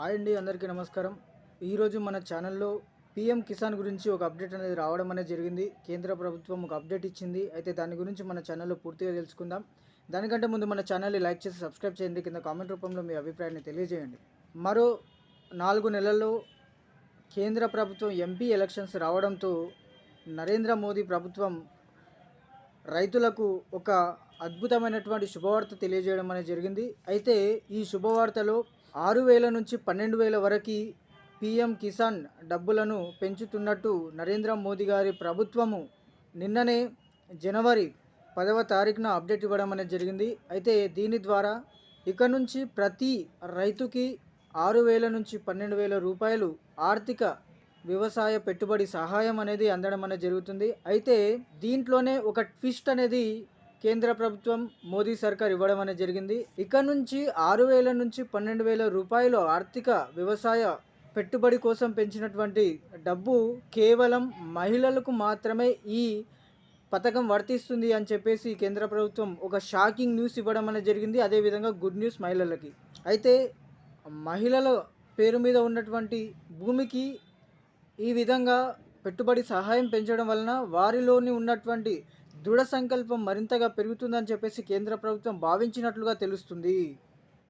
Hi అండి అందరికీ నమస్కారం. ఈరోజు మన ఛానల్లో పిఎం కిసాన్ గురించి ఒక అప్డేట్ అనేది రావడం అనేది జరిగింది. కేంద్ర ప్రభుత్వం ఒక అప్డేట్ ఇచ్చింది. అయితే దాని గురించి మన ఛానల్లో పూర్తిగా తెలుసుకుందాం. దానికంటే ముందు మన ఛానల్ని లైక్ చేసి సబ్స్క్రైబ్ చేయండి. కింద కామెంట్ రూపంలో మీ అభిప్రాయాన్ని తెలియజేయండి. మరో నాలుగు నెలల్లో కేంద్ర ప్రభుత్వం ఎంపీ ఎలక్షన్స్ రావడంతో నరేంద్ర మోదీ ప్రభుత్వం రైతులకు ఒక అద్భుతమైనటువంటి శుభవార్త తెలియజేయడం అనేది జరిగింది. అయితే ఈ శుభవార్తలో ఆరు వేల నుంచి పన్నెండు వేల వరకు పిఎం కిసాన్ డబ్బులను పెంచుతున్నట్టు నరేంద్ర మోదీ గారి ప్రభుత్వము నిన్ననే జనవరి పదవ తారీఖున అప్డేట్ ఇవ్వడం అనేది జరిగింది. అయితే దీని ద్వారా ఇక నుంచి ప్రతి రైతుకి ఆరు వేల నుంచి పన్నెండు వేల రూపాయలు ఆర్థిక వ్యవసాయ పెట్టుబడి సహాయం అనేది అందడం అనేది జరుగుతుంది. అయితే దీంట్లోనే ఒక ట్విస్ట్ అనేది కేంద్ర ప్రభుత్వం మోదీ సర్కార్ ఇవ్వడం అనేది జరిగింది. ఇక నుంచి ఆరు వేల నుంచి పన్నెండు వేల రూపాయలు ఆర్థిక వ్యవసాయ పెట్టుబడి కోసం పెంచినటువంటి డబ్బు కేవలం మహిళలకు మాత్రమే ఈ పథకం వర్తిస్తుంది అని చెప్పేసి కేంద్ర ప్రభుత్వం ఒక షాకింగ్ న్యూస్ ఇవ్వడం అనేది జరిగింది. అదేవిధంగా గుడ్ న్యూస్ మహిళలకి. అయితే మహిళల పేరు మీద ఉన్నటువంటి భూమికి ఈ విధంగా పెట్టుబడి సహాయం పెంచడం వలన వారిలోని ఉన్నటువంటి దృఢ సంకల్పం మరింతగా పెరుగుతుందని చెప్పేసి కేంద్ర ప్రభుత్వం భావించినట్లుగా తెలుస్తుంది.